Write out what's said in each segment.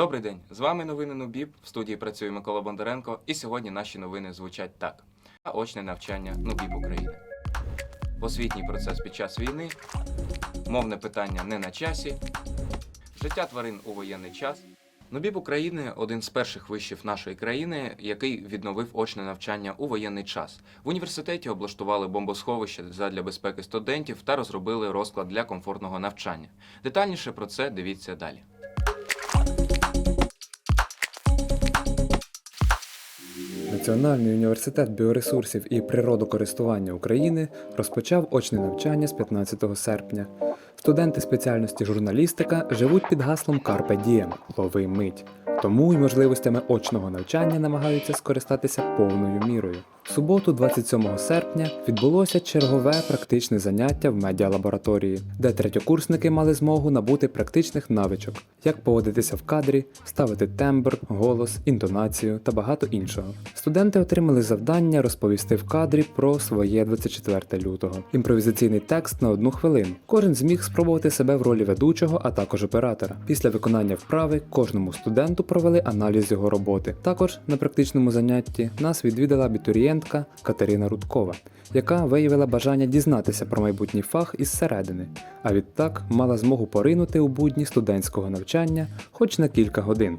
Добрий день! З вами новини Нубіб. В студії працює Микола Бондаренко. І сьогодні наші новини звучать так: очне навчання Нубіб України. Освітній процес під час війни, мовне питання не на часі, життя тварин у воєнний час. Нубіб України один з перших вишів нашої країни, який відновив очне навчання у воєнний час. В університеті облаштували бомбосховище задля безпеки студентів та розробили розклад для комфортного навчання. Детальніше про це дивіться далі. Національний університет біоресурсів і природокористування України розпочав очне навчання з 15 серпня. Студенти спеціальності журналістика живуть під гаслом Карпе Дієм – лови мить. Тому й можливостями очного навчання намагаються скористатися повною мірою. В суботу, 27 серпня, відбулося чергове практичне заняття в медіалабораторії, де третьокурсники мали змогу набути практичних навичок, як поводитися в кадрі, ставити тембр, голос, інтонацію та багато іншого. Студенти отримали завдання розповісти в кадрі про своє 24 лютого. Імпровізаційний текст на одну хвилину. Кожен зміг спробувати себе в ролі ведучого, а також оператора. Після виконання вправи кожному студенту провели аналіз його роботи. Також на практичному занятті нас відвідала абітурієнтка Катерина Рудкова, яка виявила бажання дізнатися про майбутній фах із середини, а відтак мала змогу поринути у будні студентського навчання хоч на кілька годин.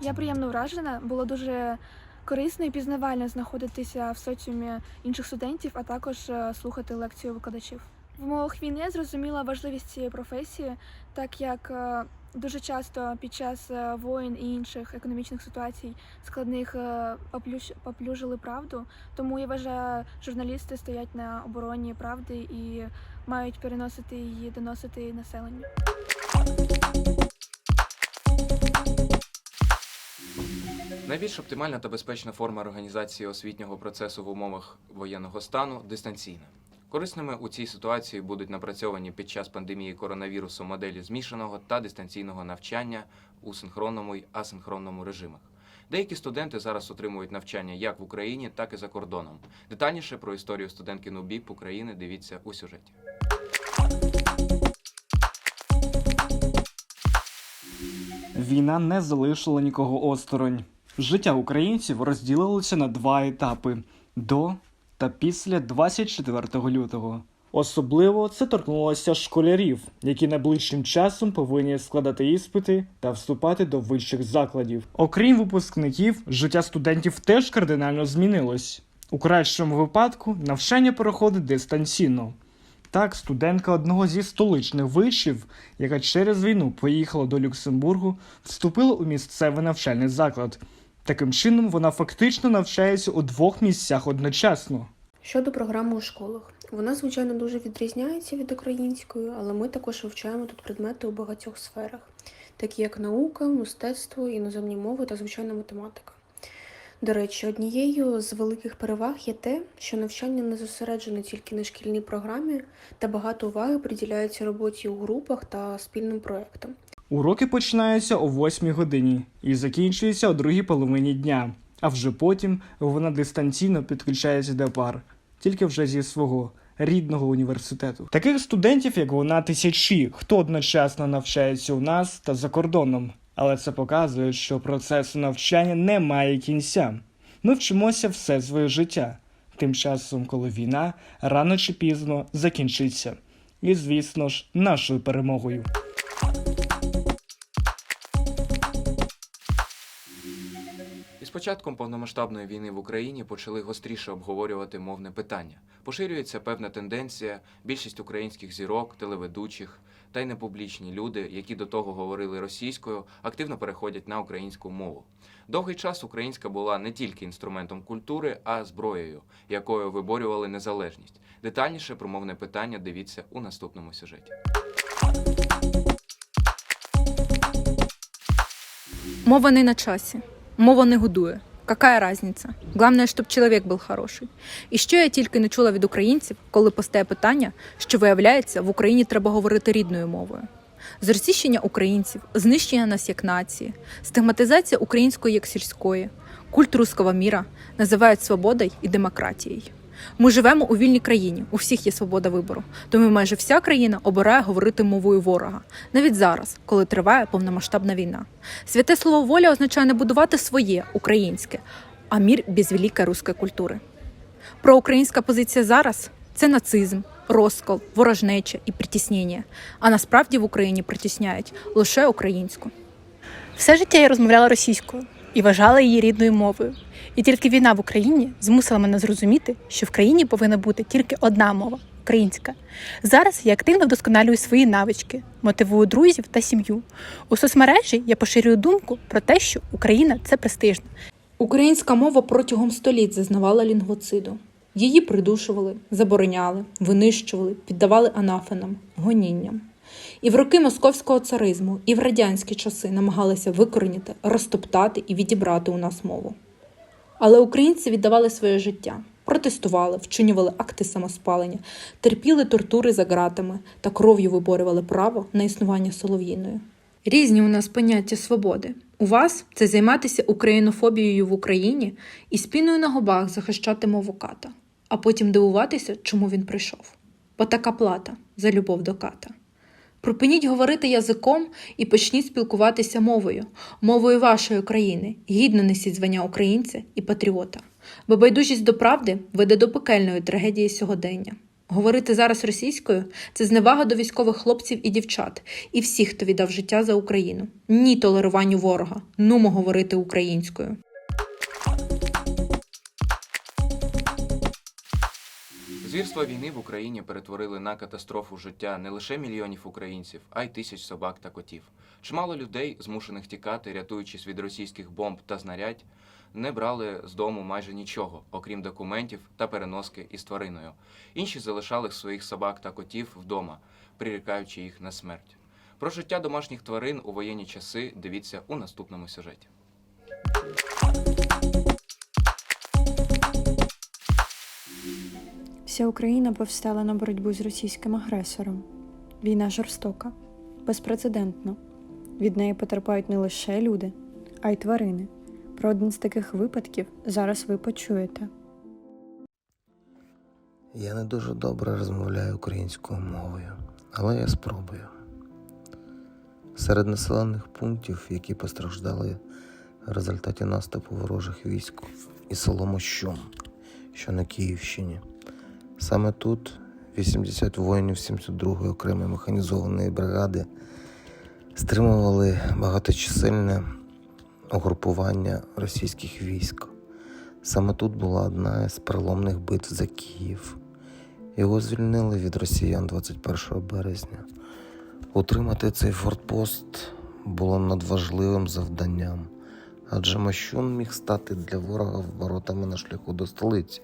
Я приємно вражена. Було дуже корисно і пізнавально знаходитися в соціумі інших студентів, а також е, слухати лекцію викладачів. В умовах війни зрозуміла важливість цієї професії, так як е, дуже часто під час е, воєн і інших економічних ситуацій складних е, поплюжили правду. Тому я вважаю, журналісти стоять на обороні правди і мають переносити її, доносити населенню. Найбільш оптимальна та безпечна форма організації освітнього процесу в умовах воєнного стану дистанційна. Корисними у цій ситуації будуть напрацьовані під час пандемії коронавірусу моделі змішаного та дистанційного навчання у синхронному й асинхронному режимах. Деякі студенти зараз отримують навчання як в Україні, так і за кордоном. Детальніше про історію студентки НУБІП України дивіться у сюжеті. Війна не залишила нікого осторонь. Життя українців розділилося на два етапи до та після 24 лютого. Особливо це торкнулося школярів, які найближчим часом повинні складати іспити та вступати до вищих закладів. Окрім випускників, життя студентів теж кардинально змінилось. У кращому випадку навчання проходить дистанційно. Так, студентка одного зі столичних вишів, яка через війну поїхала до Люксембургу, вступила у місцевий навчальний заклад. Таким чином, вона фактично навчається у двох місцях одночасно. Щодо програми у школах, вона, звичайно, дуже відрізняється від української, але ми також вивчаємо тут предмети у багатьох сферах, такі як наука, мистецтво, іноземні мови та звичайна математика. До речі, однією з великих переваг є те, що навчання не зосереджене тільки на шкільній програмі, та багато уваги приділяється роботі у групах та спільним проектам. Уроки починаються о 8 годині і закінчуються о другій половині дня, а вже потім вона дистанційно підключається до пар, тільки вже зі свого рідного університету. Таких студентів, як вона, тисячі, хто одночасно навчається у нас та за кордоном. Але це показує, що процесу навчання не має кінця. Ми вчимося все своє життя, тим часом, коли війна рано чи пізно закінчиться. І, звісно ж, нашою перемогою. Початком повномасштабної війни в Україні почали гостріше обговорювати мовне питання. Поширюється певна тенденція. Більшість українських зірок, телеведучих та й непублічні люди, які до того говорили російською, активно переходять на українську мову. Довгий час українська була не тільки інструментом культури, а зброєю, якою виборювали незалежність. Детальніше про мовне питання дивіться у наступному сюжеті. Мова не на часі. Мова не годує. Какая разниця? Главное, щоб чоловік був хороший. І що я тільки не чула від українців, коли постає питання, що виявляється, в Україні треба говорити рідною мовою. Зросіщення українців, знищення нас як нації, стигматизація української як сільської, культ руского міра називають свободою і демократією. Ми живемо у вільній країні, у всіх є свобода вибору. Тому майже вся країна обирає говорити мовою ворога, навіть зараз, коли триває повномасштабна війна. Святе слово воля означає не будувати своє українське, а мір без великої руської культури. Проукраїнська позиція зараз це нацизм, розкол, ворожнеча і притіснення. А насправді в Україні притісняють лише українську. Все життя я розмовляла російською і вважала її рідною мовою. І тільки війна в Україні змусила мене зрозуміти, що в країні повинна бути тільки одна мова українська. Зараз я активно вдосконалюю свої навички, мотивую друзів та сім'ю. У соцмережі я поширюю думку про те, що Україна це престижно. Українська мова протягом століть зазнавала лінгвоциду. Її придушували, забороняли, винищували, піддавали анафенам, гонінням. І в роки московського царизму, і в радянські часи намагалися викорінити, розтоптати і відібрати у нас мову. Але українці віддавали своє життя, протестували, вчинювали акти самоспалення, терпіли тортури за ґратами та кров'ю виборювали право на існування солов'їною. Різні у нас поняття свободи. У вас це займатися українофобією в Україні і спіною на губах захищати мову ката, а потім дивуватися, чому він прийшов. Бо така плата за любов до ката. Припиніть говорити язиком і почніть спілкуватися мовою, мовою вашої країни. Гідно несіть звання українця і патріота. Бо байдужість до правди веде до пекельної трагедії сьогодення. Говорити зараз російською це зневага до військових хлопців і дівчат, і всіх, хто віддав життя за Україну. Ні толеруванню ворога. Нумо говорити українською. Звірства війни в Україні перетворили на катастрофу життя не лише мільйонів українців, а й тисяч собак та котів. Чимало людей, змушених тікати, рятуючись від російських бомб та знарядь, не брали з дому майже нічого, окрім документів та переноски із твариною. Інші залишали своїх собак та котів вдома, прирікаючи їх на смерть. Про життя домашніх тварин у воєнні часи дивіться у наступному сюжеті. Вся Україна повстала на боротьбу з російським агресором. Війна жорстока, безпрецедентна. Від неї потерпають не лише люди, а й тварини. Про один з таких випадків зараз ви почуєте. Я не дуже добре розмовляю українською мовою, але я спробую. Серед населених пунктів, які постраждали в результаті наступу ворожих військ і село Мощун, що на Київщині. Саме тут 80 воїнів 72-ї окремої механізованої бригади стримували багаточисельне угрупування російських військ. Саме тут була одна із переломних битв за Київ. Його звільнили від росіян 21 березня. Утримати цей фортпост було надважливим завданням, адже Мощун міг стати для ворога воротами на шляху до столиці.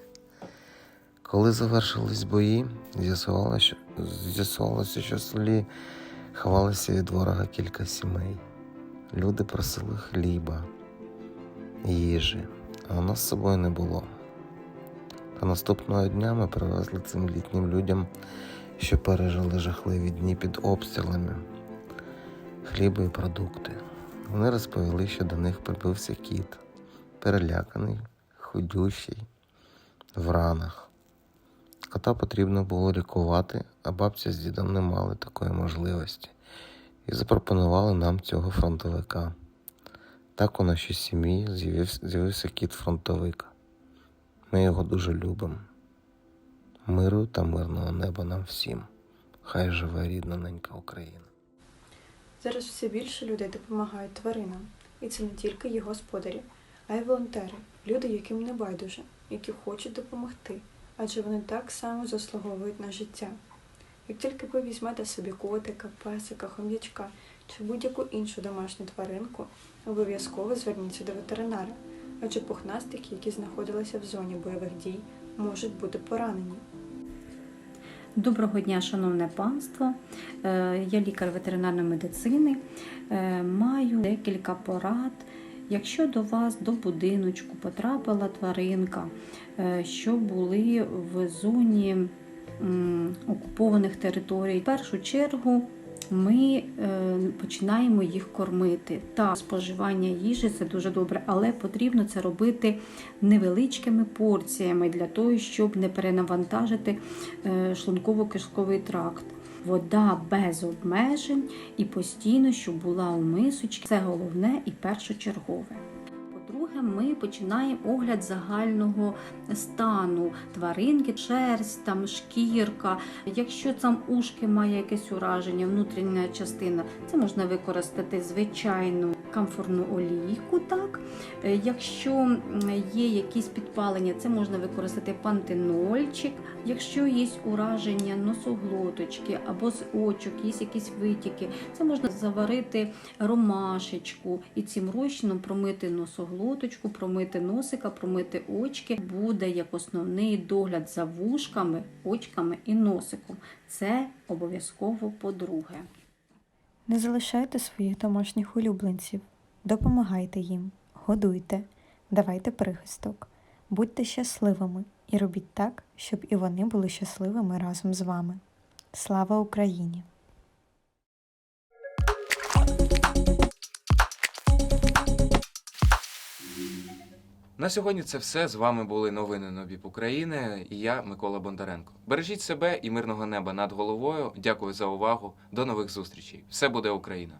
Коли завершились бої, з'ясувалося, що, в селі ховалися від ворога кілька сімей. Люди просили хліба, їжі, а у нас з собою не було. Та наступного дня ми привезли цим літнім людям, що пережили жахливі дні під обстрілами, хліба і продукти. Вони розповіли, що до них прибився кіт, переляканий, худющий, в ранах. Кота потрібно було лікувати, а бабця з дідом не мали такої можливості і запропонували нам цього фронтовика. Так у нашій сім'ї з'явився, кіт фронтовик. Ми його дуже любимо. Миру та мирного неба нам всім. Хай живе рідна ненька Україна. Зараз все більше людей допомагають тваринам, і це не тільки їх господарі, а й волонтери, люди, яким не байдуже, які хочуть допомогти, адже вони так само заслуговують на життя. Як тільки ви візьмете собі котика, песика, хом'ячка чи будь-яку іншу домашню тваринку, обов'язково зверніться до ветеринара, адже пухнастики, які знаходилися в зоні бойових дій, можуть бути поранені. Доброго дня, шановне панство. Е, Я лікар ветеринарної медицини. Е, Маю декілька порад. Якщо до вас до будиночку потрапила тваринка, е, що були в зоні окупованих територій, в першу чергу ми е, починаємо їх кормити. Та споживання їжі це дуже добре, але потрібно це робити невеличкими порціями для того, щоб не перенавантажити е, шлунково-кишковий тракт. Вода без обмежень і постійно, щоб була у мисочці. Це головне і першочергове. По-друге, ми починаємо огляд загального стану тваринки, шерсть, там шкірка. Якщо там ушки має якесь ураження, внутрішня частина, це можна використати звичайну камфорну олійку. Так, якщо є якісь підпалення, це можна використати пантенольчик. Якщо є ураження носоглоточки або з очок, є якісь витіки, це можна заварити ромашечку і цим розчином промити носоглоточку, промити носика, промити очки. Буде як основний догляд за вушками, очками і носиком. Це обов'язково по-друге. Не залишайте своїх домашніх улюбленців, допомагайте їм, годуйте, давайте прихисток, будьте щасливими і робіть так, щоб і вони були щасливими разом з вами. Слава Україні! На сьогодні це все. З вами були новини Новіп України і я, Микола Бондаренко. Бережіть себе і мирного неба над головою. Дякую за увагу. До нових зустрічей. Все буде Україна!